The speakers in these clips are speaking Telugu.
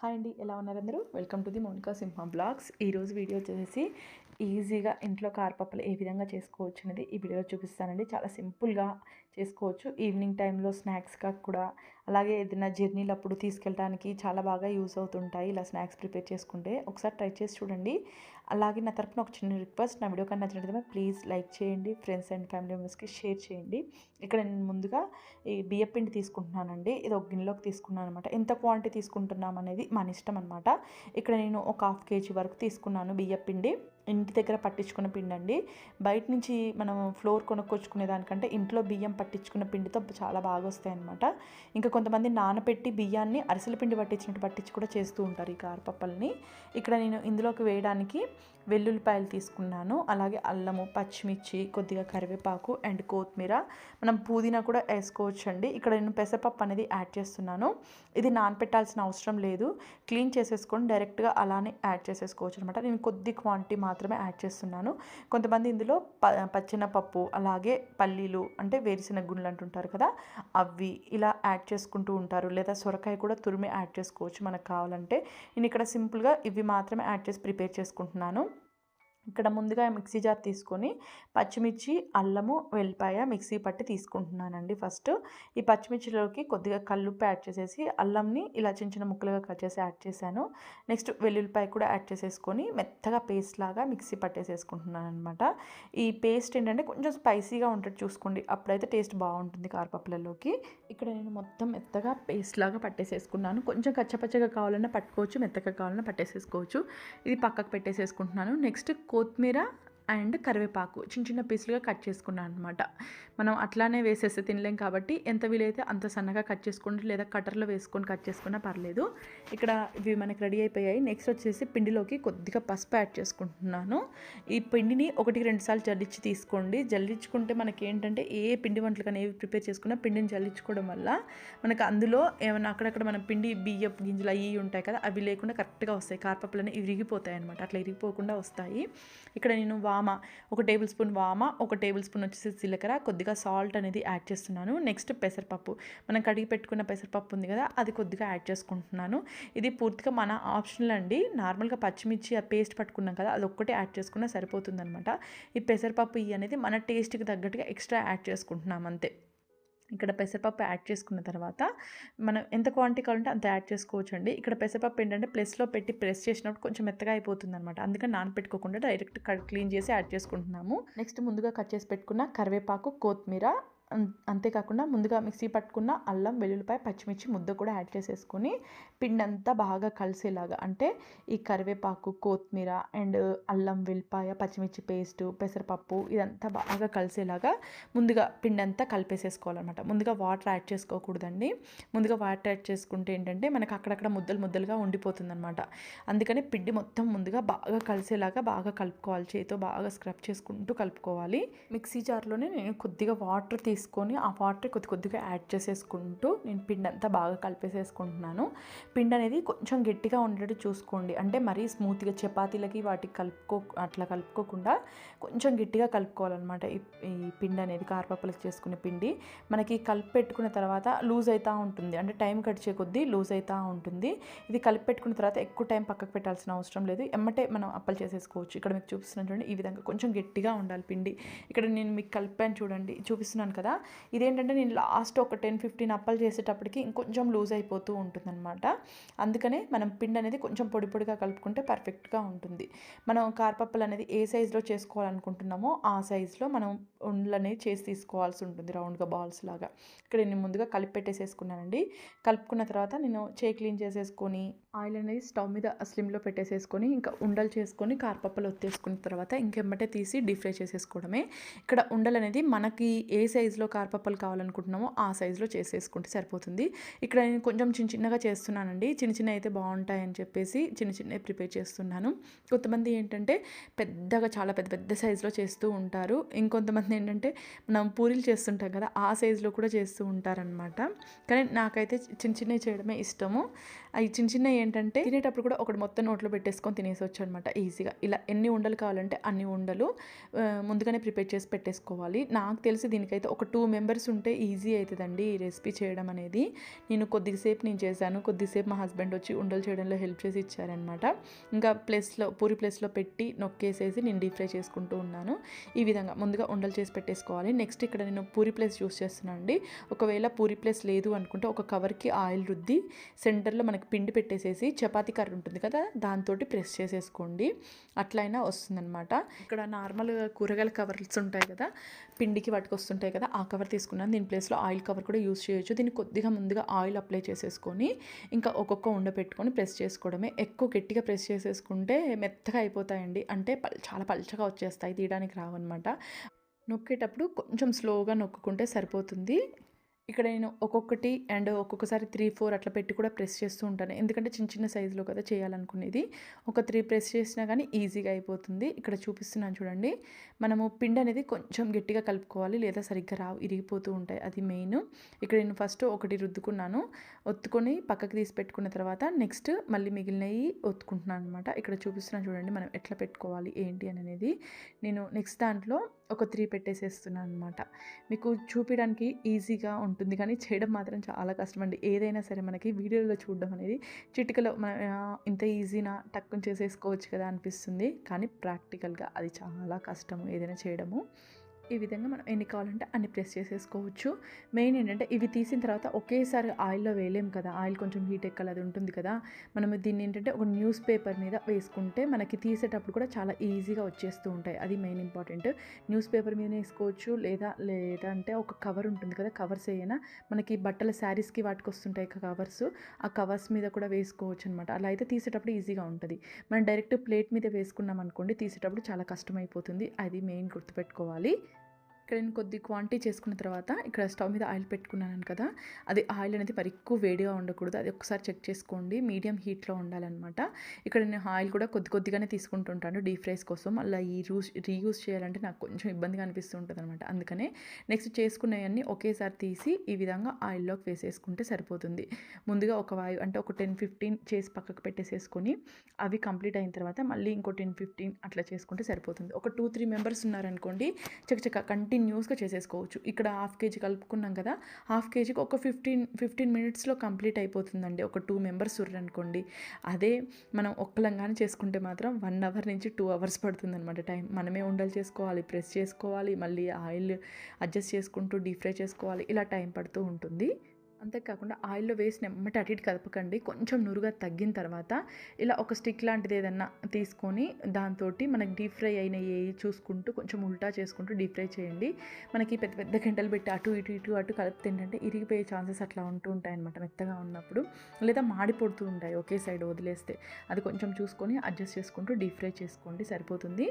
హాయ్ అండి ఎలా ఉన్నారు అందరూ? Welcome to the Monika Simha blogs ఈరోజు వీడియో వచ్చేసి ఈజీగా ఇంట్లో కారపప్పులు ఏ విధంగా చేసుకోవచ్చు అనేది ఈ వీడియోలో చూపిస్తానండి. చాలా సింపుల్గా చేసుకోవచ్చు. ఈవినింగ్ టైంలో స్నాక్స్గా కూడా అలాగే ఏదైనా జర్నీలప్పుడు తీసుకెళ్ళడానికి చాలా బాగా యూస్ అవుతుంటాయి. ఇలా స్నాక్స్ ప్రిపేర్ చేసుకుంటే ఒకసారి ట్రై చేసి చూడండి. అలాగే నా తరపున ఒక చిన్న రిక్వెస్ట్ నా వీడియో కానీ నచ్చినట్లయితే ప్లీజ్ లైక్ చేయండి ఫ్రెండ్స్ అండ్ ఫ్యామిలీ మెంబర్స్కి షేర్ చేయండి. ఇక్కడ నేను ముందుగా ఈ బియ్య పిండి తీసుకుంటున్నానండి. ఇది ఒక గిన్నెలోకి తీసుకున్నాను అనమాట ఎంత క్వాంటిటీ తీసుకుంటున్నాం అనేది మన ఇష్టం అనమాట ఇక్కడ నేను ఒక హాఫ్ కేజీ వరకు తీసుకున్నాను బియ్య పిండి. ఇంటి దగ్గర పట్టించుకున్న పిండి అండి బయట నుంచి మనం ఫ్లోర్ కొనుక్కొచ్చుకునే దానికంటే ఇంట్లో బియ్యం పట్టించుకున్న పిండితో చాలా బాగా వస్తాయి అనమాట ఇంకా కొంతమంది నానబెట్టి బియ్యాన్ని అరిసెల పిండి పట్టించినట్టు పట్టించి కూడా చేస్తూ ఉంటారు ఈ కారపప్పల్ని ఇక్కడ నేను ఇందులోకి వేయడానికి వెల్లుల్లిపాయలు తీసుకున్నాను. అలాగే అల్లము పచ్చిమిర్చి కొద్దిగా కరివేపాకు అండ్ కొత్తిమీర. మనం పుదీనా కూడా వేసుకోవచ్చు అండి ఇక్కడ నేను పెసరపప్పు అనేది యాడ్ చేస్తున్నాను. ఇది నానపెట్టాల్సిన అవసరం లేదు. క్లీన్ చేసేసుకొని డైరెక్ట్గా అలానే యాడ్ చేసేసుకోవచ్చు అనమాట నేను కొద్ది క్వాంటిటీ మాత్రమే యాడ్ చేస్తున్నాను. కొంతమంది ఇందులో ప పచ్చెనపప్పు అలాగే పల్లీలు అంటే వేరుశెనగ గుండ్లు అంటుంటారు కదా అవి ఇలా యాడ్ చేసుకుంటూ ఉంటారు. లేదా సొరకాయ కూడా తురిమి యాడ్ చేసుకోవచ్చు మనకు కావాలంటే. నేను ఇక్కడ సింపుల్గా ఇవి మాత్రమే యాడ్ చేసి ప్రిపేర్ చేసుకుంటున్నాను. ఇక్కడ ముందుగా మిక్సీ జార్ తీసుకొని పచ్చిమిర్చి అల్లము వెల్లిపాయ మిక్సీ పట్టి తీసుకుంటున్నానండి ఫస్ట్. ఈ పచ్చిమిర్చిలోకి కొద్దిగా కల్లుప్పు యాడ్ చేసేసి అల్లంని ఇలా చిన్న చిన్న ముక్కలుగా కట్ చేసి యాడ్ చేశాను. నెక్స్ట్ వెల్లుల్లిపాయ కూడా యాడ్ చేసేసుకొని మెత్తగా పేస్ట్ లాగా మిక్సీ పట్టేసేసుకుంటున్నాను అనమాట ఈ పేస్ట్ ఏంటంటే కొంచెం స్పైసీగా ఉంటుంది చూసుకోండి అప్పుడైతే టేస్ట్ బాగుంటుంది కారపప్పులలోకి. ఇక్కడ నేను మొత్తం మెత్తగా పేస్ట్ లాగా పట్టేసేసుకున్నాను. కొంచెం కచ్చపచ్చగా కావాలన్నా పట్టుకోవచ్చు మెత్తగా కావాలన్నా పట్టేసేసుకోవచ్చు. ఇది పక్కకు పెట్టేసేసుకుంటున్నాను. నెక్స్ట్ కొత్తిమీర అండ్ కరివేపాకు చిన్న చిన్న పీసులుగా కట్ చేసుకున్నాను అనమాట మనం అట్లానే వేసేస్తే తినలేం కాబట్టి ఎంత వీలైతే అంత సన్నగా కట్ చేసుకోండి లేదా కట్టర్లో వేసుకొని కట్ చేసుకున్నా పర్లేదు. ఇక్కడ ఇవి మనకి రెడీ అయిపోయాయి. నెక్స్ట్ వచ్చేసి పిండిలోకి కొద్దిగా పసుపు యాడ్ చేసుకుంటున్నాను. ఈ పిండిని ఒకటి రెండు సార్లు జల్లించి తీసుకోండి. జల్లించుకుంటే మనకి ఏంటంటే ఏ పిండి వంటలు కానీ ఏవి ప్రిపేర్ చేసుకున్నా పిండిని జల్లించుకోవడం వల్ల మనకు అందులో ఏమైనా అక్కడక్కడ మన పిండి బియ్యపు గింజలు అవి ఉంటాయి కదా అవి లేకుండా కరెక్ట్గా వస్తాయి. కారపప్పులనే ఇరిగిపోతాయి అనమాట అట్లా ఇరిగిపోకుండా వస్తాయి. ఇక్కడ నేను వా వామ ఒక టేబుల్ స్పూన్ వామ ఒక టేబుల్ స్పూన్ వచ్చేసి జీలకర్ర కొద్దిగా సాల్ట్ అనేది యాడ్ చేస్తున్నాను. నెక్స్ట్ పెసరపప్పు. మనం కడిగి పెట్టుకున్న పెసరపప్పు ఉంది కదా అది కొద్దిగా యాడ్ చేసుకుంటున్నాను. ఇది పూర్తిగా మన ఆప్షనల్ అండి. నార్మల్గా పచ్చిమిర్చి ఆ పేస్ట్ పట్టుకున్నాం కదా అది ఒక్కటే యాడ్ చేసుకున్నా సరిపోతుందనమాట ఈ పెసరపప్పు ఇవి అనేది మన టేస్ట్కి తగ్గట్టుగా ఎక్స్ట్రా యాడ్ చేసుకుంటున్నాం అంతే. ఇక్కడ పెసరపప్పు యాడ్ చేసుకున్న తర్వాత మనం ఎంత క్వాంటిటీ కావాలంటే అంత యాడ్ చేసుకోవచ్చు అండి ఇక్కడ పెసరపప్పు ఏంటంటే ప్లస్లో పెట్టి ప్రెస్ చేసినప్పుడు కొంచెం మెత్తగా అయిపోతుంది అనమాట అందుకని నానపెట్టుకోకుండా డైరెక్ట్ క్లీన్ చేసి యాడ్ చేసుకుంటున్నాము. నెక్స్ట్ ముందుగా కట్ చేసి పెట్టుకున్న కరివేపాకు కొత్తిమీర అంతేకాకుండా ముందుగా మిక్సీ పట్టుకున్న అల్లం వెల్లుల్లిపాయ పచ్చిమిర్చి ముద్ద కూడా యాడ్ చేసేసుకొని పిండి అంతా బాగా కలిసేలాగా అంటే ఈ కరివేపాకు కొత్తిమీర అండ్ అల్లం వెల్లిపాయ పచ్చిమిర్చి పేస్ట్ పెసరపప్పు ఇదంతా బాగా కలిసేలాగా ముందుగా పిండి అంతా కలిపేసేసుకోవాలన్నమాట. ముందుగా వాటర్ యాడ్ చేసుకోకూడదండి. ముందుగా వాటర్ యాడ్ చేసుకుంటే ఏంటంటే మనకు అక్కడక్కడ ముద్దలు ముద్దలుగా ఉండిపోతుందన్నమాట. అందుకని పిండి మొత్తం ముందుగా బాగా కలిసేలాగా బాగా కలుపుకోవాలి. చేతితో బాగా స్క్రబ్ చేసుకుంటూ కలుపుకోవాలి. మిక్సీ జార్లోనే నేను కొద్దిగా వాటర్ తీసుకొని ఆ వాటర్ కొద్ది కొద్దిగా యాడ్ చేసేసుకుంటూ నేను పిండి అంతా బాగా కలిపేసేసుకుంటున్నాను. పిండి అనేది కొంచెం గట్టిగా ఉండేటట్టు చూసుకోండి. అంటే మరీ స్మూత్గా చపాతీలకి వాటికి కలుపుకో అట్లా కలుపుకోకుండా కొంచెం గట్టిగా కలుపుకోవాలన్నమాట ఈ పిండి అనేది కారపప్పులకు చేసుకునే పిండి. మనకి కలిపి పెట్టుకున్న తర్వాత లూజ్ అవుతూ ఉంటుంది. అంటే టైం గడిచే కొద్దీ లూజ్ అవుతూ ఉంటుంది. ఇది కలిపి పెట్టుకున్న తర్వాత ఎక్కువ టైం పక్కకు పెట్టాల్సిన అవసరం లేదు. ఎమ్మటే మనం అప్పలు చేసేసుకోవచ్చు. ఇక్కడ మీకు చూపిస్తున్నాను చూడండి ఈ విధంగా కొంచెం గట్టిగా ఉండాలి పిండి. ఇక్కడ నేను మీకు కలిపాను చూడండి చూపిస్తున్నాను కదా. ఇదేంటంటే నేను లాస్ట్ ఒక టెన్ ఫిఫ్టీన్ అప్పలు చేసేటప్పటికి ఇంకొంచెం లూజ్ అయిపోతూ ఉంటుందన్నమాట. అందుకనే మనం పిండి అనేది కొంచెం పొడి పొడిగా కలుపుకుంటే పర్ఫెక్ట్గా ఉంటుంది. మనం కారపప్పులు అనేది ఏ సైజులో చేసుకోవాలనుకుంటున్నామో ఆ సైజులో మనం ఉండలు అనేది చేసి తీసుకోవాల్సి ఉంటుంది రౌండ్గా బాల్స్ లాగా. ఇక్కడ నేను ముందుగా కలిపి పెట్టేసేసుకున్నానండి. కలుపుకున్న తర్వాత నేను చేయి క్లీన్ చేసేసుకొని ఆయిల్ అనేది స్టవ్ మీద స్లిమ్లో పెట్టేసేసుకొని ఇంకా ఉండలు చేసుకొని కారపప్పలు ఒత్తేసుకున్న తర్వాత ఇంకెమ్మటే తీసి డీప్ ఫ్రై చేసేసుకోవడమే. ఇక్కడ ఉండలు అనేది మనకి ఏ సైజులో కారపప్పలు కావాలనుకుంటున్నామో ఆ సైజులో చేసేసుకుంటే సరిపోతుంది. ఇక్కడ నేను కొంచెం చిన్న చిన్నగా చేస్తున్నానండి. చిన్న చిన్న అయితే బాగుంటాయని చెప్పేసి చిన్న చిన్నవి ప్రిపేర్ చేస్తున్నాను. కొంతమంది ఏంటంటే పెద్దగా చాలా పెద్ద పెద్ద సైజులో చేస్తూ ఉంటారు. ఇంకొంతమంది ఏంటంటే మనం పూరీలు చేస్తుంటాం కదా ఆ సైజులో కూడా చేస్తూ ఉంటారనమాట కానీ నాకైతే చిన్న చిన్నవి చేయడమే ఇష్టము. అవి చిన్న చిన్నవి ఏంటంటే తినేటప్పుడు కూడా ఒకటి మొత్తం నోట్లో పెట్టేసుకొని తినేసొచ్చు అనమాట ఈజీగా. ఇలా ఎన్ని ఉండలు కావాలంటే అన్ని ఉండలు ముందుగానే ప్రిపేర్ చేసి పెట్టేసుకోవాలి. నాకు తెలిసి దీనికైతే ఒక టూ మెంబర్స్ ఉంటే ఈజీ అవుతుందండి ఈ రెసిపీ చేయడం అనేది. నేను కొద్దిసేపు నేను చేశాను కొద్దిసేపు మా హస్బెండ్ వచ్చి ఉండలు చేయడంలో హెల్ప్ చేసి ఇచ్చారనమాట. ఇంకా ప్లేస్లో పూరి ప్లేస్లో పెట్టి నొక్కేసేసి నేను డీప్ ఫ్రై చేసుకుంటూ ఉన్నాను. ఈ విధంగా ముందుగా ఉండలు చేసి పెట్టేసుకోవాలి. నెక్స్ట్ ఇక్కడ నేను పూరి ప్లేస్ యూస్ చేస్తున్నాను అండి. ఒకవేళ పూరి ప్లేస్ లేదు అనుకుంటే ఒక కవర్కి ఆయిల్ రుద్ది సెంటర్లో మనకి పిండి పెట్టేసేసి చపాతీ కర్ర ఉంటుంది కదా దాంతో ప్రెస్ చేసేసుకోండి. అట్లయినా వస్తుందన్నమాట. ఇక్కడ నార్మల్గా కూరగాయల కవర్స్ ఉంటాయి కదా పిండికి వాటికి వస్తుంటాయి కదా ఆ కవర్ తీసుకున్నాను. దీని ప్లేస్లో ఆయిల్ కవర్ కూడా యూస్ చేయొచ్చు. దీన్ని కొద్దిగా ముందుగా ఆయిల్ అప్లై చేసేసుకొని ఇంకా ఒక్కొక్క ఉండ పెట్టుకొని ప్రెస్ చేసుకోవడమే. ఎక్కువ గట్టిగా ప్రెస్ చేసేసుకుంటే మెత్తగా అయిపోతాయండి. అంటే పల్ చాలా పల్చగా వచ్చేస్తాయి తీయడానికి రావన్నమాట. నొక్కేటప్పుడు కొంచెం స్లోగా నొక్కుంటే సరిపోతుంది. ఇక్కడ నేను ఒక్కొక్కటి అండ్ ఒక్కొక్కసారి త్రీ ఫోర్ అట్లా పెట్టి కూడా ప్రెస్ చేస్తూ ఉంటాను. ఎందుకంటే చిన్న చిన్న సైజులో కదా చేయాలనుకునేది. ఒక త్రీ ప్రెస్ చేసినా కానీ ఈజీగా అయిపోతుంది. ఇక్కడ చూపిస్తున్నాను చూడండి. మనము పిండి అనేది కొంచెం గట్టిగా కలుపుకోవాలి. లేదా సరిగ్గా రావు ఇరిగిపోతూ ఉంటాయి. అది మెయిన్ ఇక్కడ నేను ఫస్ట్ ఒకటి రుద్దుకున్నాను. ఒత్తుకొని పక్కకి తీసి పెట్టుకున్న తర్వాత నెక్స్ట్ మళ్ళీ మిగిలినవి ఒత్తుకుంటున్నాను అనమాట ఇక్కడ చూపిస్తున్నాను చూడండి మనం ఎట్లా పెట్టుకోవాలి ఏంటి అనేది. నేను నెక్స్ట్ దాంట్లో ఒక త్రీ పెట్టేసేస్తున్నాను అనమాట మీకు చూపించడానికి ఈజీగా ఉంటుంది ఉంటుంది. కానీ చేయడం మాత్రం చాలా కష్టం అండి ఏదైనా సరే మనకి వీడియోలో చూడడం అనేది చిటికలో మన ఇంత ఈజీనా టక్కుని చేసేసుకోవచ్చు కదా అనిపిస్తుంది. కానీ ప్రాక్టికల్గా అది చాలా కష్టము ఏదైనా చేయడము. ఈ విధంగా మనం ఎన్ని కావాలంటే అన్ని ప్రెస్ చేసేసుకోవచ్చు. మెయిన్ ఏంటంటే ఇవి తీసిన తర్వాత ఒకేసారి ఆయిల్లో వేయలేం కదా. ఆయిల్ కొంచెం హీట్ ఎక్కాలి అది ఉంటుంది కదా. మనం దీన్ని ఏంటంటే ఒక న్యూస్ పేపర్ మీద వేసుకుంటే మనకి తీసేటప్పుడు కూడా చాలా ఈజీగా వచ్చేస్తూ ఉంటాయి. అది మెయిన్ ఇంపార్టెంట్. న్యూస్ పేపర్ మీద వేసుకోవచ్చు లేదా లేదంటే ఒక కవర్ ఉంటుంది కదా కవర్స్ ఏమైనా. మనకి బట్టల శారీస్కి వాటికి వస్తుంటాయి కవర్స్. ఆ కవర్స్ మీద కూడా వేసుకోవచ్చు అనమాట అలా అయితే తీసేటప్పుడు ఈజీగా ఉంటుంది. మనం డైరెక్ట్ ప్లేట్ మీద వేసుకున్నాం అనుకోండి తీసేటప్పుడు చాలా కష్టమైపోతుంది. అది మెయిన్ గుర్తుపెట్టుకోవాలి. ఇక్కడ నేను కొద్ది క్వాంటిటీ చేసుకున్న తర్వాత ఇక్కడ స్టవ్ మీద ఆయిల్ పెట్టుకున్నాను కదా అది ఆయిల్ అనేది మరి ఎక్కువ వేడిగా ఉండకూడదు. అది ఒకసారి చెక్ చేసుకోండి. మీడియం హీట్లో ఉండాలన్నమాట. ఇక్కడ నేను ఆయిల్ కూడా కొద్ది కొద్దిగానే తీసుకుంటుంటాను డీప్ ఫ్రైస్ కోసం. అలా ఈ రూస్ రీయూస్ చేయాలంటే నాకు కొంచెం ఇబ్బందిగా అనిపిస్తూ ఉంటుంది అనమాట అందుకనే నెక్స్ట్ చేసుకునేవన్నీ ఒకేసారి తీసి ఈ విధంగా ఆయిల్లోకి వేసేసుకుంటే సరిపోతుంది. ముందుగా ఒక వాయు అంటే ఒక టెన్ ఫిఫ్టీన్ చేసి పక్కకు పెట్టేసేసుకొని అవి కంప్లీట్ అయిన తర్వాత మళ్ళీ ఇంకో టెన్ ఫిఫ్టీన్ అట్లా చేసుకుంటే సరిపోతుంది. ఒక టూ త్రీ మెంబర్స్ ఉన్నారనుకోండి చక్కచక్క కంటిన్యూస్గా చేసేసుకోవచ్చు. ఇక్కడ హాఫ్ కేజీ కలుపుకున్నాం కదా హాఫ్ కేజీకి ఒక ఫిఫ్టీన్ ఫిఫ్టీన్ మినిట్స్లో కంప్లీట్ అయిపోతుందండి. ఒక టూ మెంబర్స్ అనుకోండి అదే మనం ఒక్కలంగానే చేసుకుంటే మాత్రం వన్ అవర్ నుంచి టూ అవర్స్ పడుతుందన్నమాట టైం. మనమే ఉండలు చేసుకోవాలి ప్రెస్ చేసుకోవాలి మళ్ళీ ఆయిల్ అడ్జస్ట్ చేసుకుంటూ డీప్ ఫ్రై చేసుకోవాలి ఇలా టైం పడుతూ ఉంటుంది. అంతేకాకుండా ఆయిల్లో వేసిన ఎమ్మటి అటు ఇటు కలపకండి. కొంచెం నురుగా తగ్గిన తర్వాత ఇలా ఒక స్టిక్ లాంటిది ఏదన్నా తీసుకొని దాంతో మనకి డీప్ ఫ్రై అయిన చూసుకుంటూ కొంచెం ఉల్టా చేసుకుంటూ డీప్ ఫ్రై చేయండి. మనకి పెద్ద పెద్ద గంటలు పెట్టి అటు ఇటు ఇటు అటు కలిపితే ఏంటంటే ఇరిగిపోయే ఛాన్సెస్ అట్లా ఉంటూ ఉంటాయి అనమాట మెత్తగా ఉన్నప్పుడు. లేదా మాడిపోతూ ఉంటాయి ఒకే సైడ్ వదిలేస్తే. అది కొంచెం చూసుకొని అడ్జస్ట్ చేసుకుంటూ డీప్ ఫ్రై చేసుకోండి. సరిపోతుంది.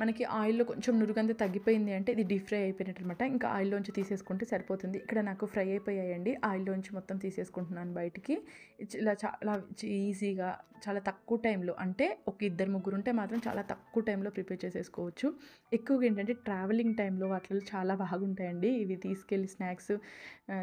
మనకి ఆయిల్లో కొంచెం నురుగంతా తగ్గిపోయింది అంటే ఇది డీప్ ఫ్రై అయిపోయినట్టు అనమాట ఇంకా ఆయిల్లోంచి తీసేసుకుంటే సరిపోతుంది. ఇక్కడ నాకు ఫ్రై అయిపోయాయండి. ఆయిల్లోంచి మొత్తం తీసేసుకుంటున్నాను బయటికి. ఇలా చాలా ఈజీగా చాలా తక్కువ టైంలో అంటే ఒక ఇద్దరు ముగ్గురు ఉంటే మాత్రం చాలా తక్కువ టైంలో ప్రిపేర్ చేసేసుకోవచ్చు. ఎక్కువగా ఏంటంటే ట్రావెలింగ్ టైంలో వాటిలో చాలా బాగుంటాయండి. ఇవి తీసుకెళ్ళి స్నాక్స్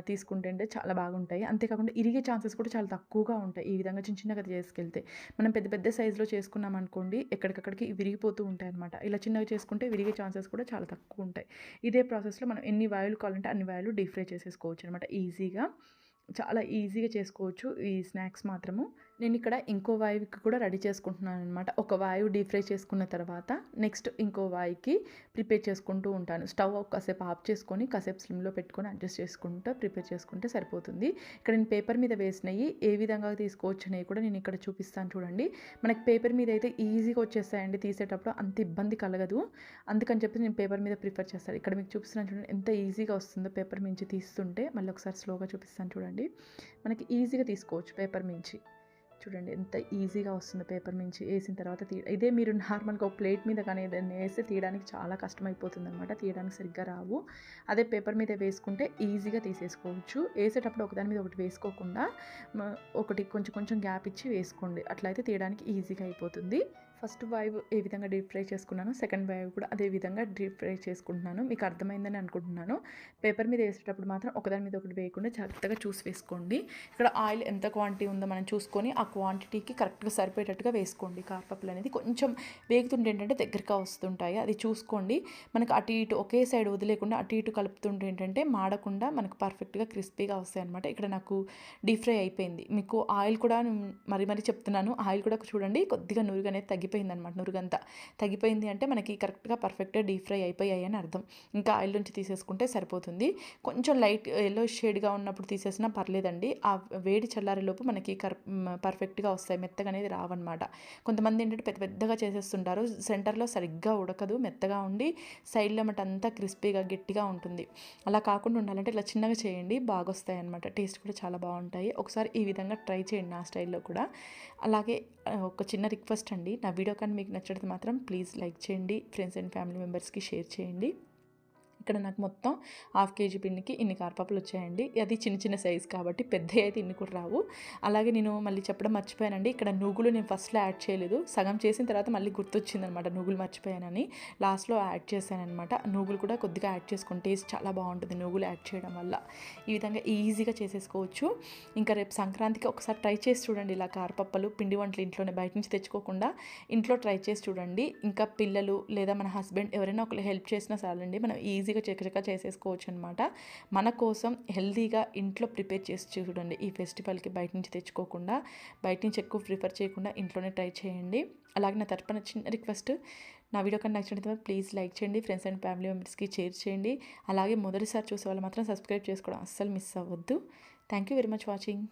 తీసుకుంటే అంటే చాలా బాగుంటాయి. అంతేకాకుండా ఇరిగే ఛాన్సెస్ కూడా చాలా తక్కువగా ఉంటాయి. ఈ విధంగా చిన్న చిన్నగా చేసుకెళ్తే. మనం పెద్ద పెద్ద సైజులో చేసుకున్నాం అనుకోండి ఎక్కడికక్కడికి విరిగిపోతూ ఉంటాయి అనమాట ఇలా చిన్నగా చేసుకుంటే విరిగే ఛాన్సెస్ కూడా చాలా తక్కువ ఉంటాయి. ఇదే ప్రాసెస్లో మనం ఎన్ని వాయులు కావాలంటే అన్ని వాయులు డీప్ ఫ్రై చేసేసుకోవచ్చు అనమాట ఈజీగా చాలా ఈజీగా చేసుకోవచ్చు ఈ స్నాక్స్ మాత్రము. నేను ఇక్కడ ఇంకో వాయువుకి కూడా రెడీ చేసుకుంటున్నాను అనమాట ఒక వాయువు డీప్ ఫ్రై చేసుకున్న తర్వాత నెక్స్ట్ ఇంకో వాయుకి ప్రిపేర్ చేసుకుంటూ ఉంటాను. స్టవ్ కాసేపు ఆఫ్ చేసుకొని కాసేపు స్లిమ్లో పెట్టుకొని అడ్జస్ట్ చేసుకుంటూ ప్రిపేర్ చేసుకుంటే సరిపోతుంది. ఇక్కడ నేను పేపర్ మీద వేసినవి ఏ విధంగా తీసుకోవచ్చు అనేవి కూడా నేను ఇక్కడ చూపిస్తాను చూడండి. మనకి పేపర్ మీద అయితే ఈజీగా వచ్చేస్తాయండి. తీసేటప్పుడు అంత ఇబ్బంది కలగదు. అందుకని చెప్పి నేను పేపర్ మీద ప్రిఫర్ చేస్తాను. ఇక్కడ మీకు చూపిస్తున్నాను చూడండి. ఎంత ఈజీగా వస్తుందో పేపర్ మించి తీస్తుంటే మళ్ళీ ఒకసారి స్లోగా చూపిస్తాను చూడండి. మనకి ఈజీగా తీసుకోవచ్చు పేపర్ మించి. చూడండి ఎంత ఈజీగా వస్తుంది పేపర్ మించి వేసిన తర్వాత తీ ఇదే మీరు నార్మల్గా ఒక ప్లేట్ మీద కానీ దాన్ని వేస్తే తీయడానికి చాలా కష్టమైపోతుంది అనమాట తీయడానికి సరిగ్గా రావు. అదే పేపర్ మీద వేసుకుంటే ఈజీగా తీసేసుకోవచ్చు. వేసేటప్పుడు ఒకదాని మీద ఒకటి వేసుకోకుండా ఒకటి కొంచెం కొంచెం గ్యాప్ ఇచ్చి వేసుకోండి. అట్లయితే తీయడానికి ఈజీగా అయిపోతుంది. ఫస్ట్ వైవ్ ఏ విధంగా డీప్ ఫ్రై చేసుకున్నాను సెకండ్ వైవ్ కూడా అదే విధంగా డీప్ ఫ్రై చేసుకుంటున్నాను. మీకు అర్థమైందని అనుకుంటున్నాను. పేపర్ మీద వేసేటప్పుడు మాత్రం ఒకదాని మీద ఒకటి వేయకుండా జాగ్రత్తగా చూసి వేసుకోండి. ఇక్కడ ఆయిల్ ఎంత క్వాంటిటీ ఉందో మనం చూసుకొని ఆ క్వాంటిటీకి కరెక్ట్గా సరిపోయేటట్టుగా వేసుకోండి. కారపప్పులు అనేది కొంచెం వేగుతుంటే ఏంటంటే దగ్గరగా వస్తుంటాయి. అది చూసుకోండి. మనకు అటు ఇటు ఒకే సైడ్ వదిలేకుండా అటు ఇటు కలుపుతుంటే ఏంటంటే మాడకుండా మనకు పర్ఫెక్ట్గా క్రిస్పీగా వస్తాయి అనమాట ఇక్కడ నాకు డీప్ ఫ్రై అయిపోయింది. మీకు ఆయిల్ కూడా మరి మరీ చెప్తున్నాను. ఆయిల్ కూడా చూడండి. కొద్దిగా నూరుగా అనేది తగ్గిపోయింది అనమాట నురుగంతా. తగ్గిపోయింది అంటే మనకి కరెక్ట్గా పర్ఫెక్ట్గా డీప్ ఫ్రై అయిపోయాయి అని అర్థం. ఇంకా ఆయిల్ నుంచి తీసేసుకుంటే సరిపోతుంది. కొంచెం లైట్ ఎల్లో షేడ్గా ఉన్నప్పుడు తీసేసినా పర్లేదండి. ఆ వేడి చల్లారేలోపు మనకి కర్ పర్ఫెక్ట్గా వస్తాయి. మెత్తగా అనేది రావన్నమాట. కొంతమంది ఏంటంటే పెద్ద పెద్దగా చేసేస్తుంటారు. సెంటర్లో సరిగ్గా ఉడకదు. మెత్తగా ఉండి సైడ్లో మట అంతా క్రిస్పీగా గట్టిగా ఉంటుంది. అలా కాకుండా ఉండాలంటే ఇలా చిన్నగా చేయండి. బాగా వస్తాయి అనమాట టేస్ట్ కూడా చాలా బాగుంటాయి. ఒకసారి ఈ విధంగా ట్రై చేయండి నా స్టైల్లో కూడా. అలాగే ఒక చిన్న రిక్వెస్ట్ అండి. నా వీడియో కానీ మీకు నచ్చడితే మాత్రం ప్లీజ్ లైక్ చేయండి. ఫ్రెండ్స్ అండ్ ఫ్యామిలీ మెంబర్స్కి షేర్ చేయండి. ఇక్కడ నాకు మొత్తం హాఫ్ కేజీ పిండికి ఇన్ని కారపప్పులు వచ్చాయండి. అది చిన్న చిన్న సైజ్ కాబట్టి పెద్ద అయితే ఇన్ని కూడా రావు. అలాగే నేను మళ్ళీ చెప్పడం మర్చిపోయానండి. ఇక్కడ నువ్వులు నేను ఫస్ట్లో యాడ్ చేయలేదు. సగం చేసిన తర్వాత మళ్ళీ గుర్తొచ్చిందనమాట నూగులు నువ్వులు మర్చిపోయానని. లాస్ట్లో యాడ్ చేశానమాట నువ్వులు కూడా కొద్దిగా యాడ్ చేసుకుని టేస్ట్ చాలా బాగుంటుంది నువ్వులు యాడ్ చేయడం వల్ల. ఈ విధంగా ఈజీగా చేసేసుకోవచ్చు. ఇంకా రేపు సంక్రాంతికి ఒకసారి ట్రై చేసి చూడండి ఇలా కారపప్పలు పిండి వంటలు ఇంట్లోనే బయట నుంచి తెచ్చుకోకుండా ఇంట్లో ట్రై చేసి చూడండి. ఇంకా పిల్లలు లేదా మన హస్బెండ్ ఎవరైనా ఒకరు హెల్ప్ చేసినా చాలండి మనం ఈజీగా చకచకా చేసేసుకోవచ్చు అనమాట మన కోసం హెల్తీగా ఇంట్లో ప్రిపేర్ చేసి చూడండి. ఈ ఫెస్టివల్కి బయట నుంచి తెచ్చుకోకుండా బయట నుంచి ఎక్కువ ప్రిఫర్ చేయకుండా ఇంట్లోనే ట్రై చేయండి. అలాగే నా తరపున చిన్న రిక్వెస్ట్ నా వీడియో కన్నా నచ్చినట్టు ప్లీజ్ లైక్ చేయండి ఫ్రెండ్స్ అండ్ ఫ్యామిలీ మెంబర్స్కి షేర్ చేయండి. అలాగే మొదటిసారి చూసే వాళ్ళు మాత్రం సబ్స్క్రైబ్ చేసుకోవడం అస్సలు మిస్ అవ్వద్దు. Thank you very much watching.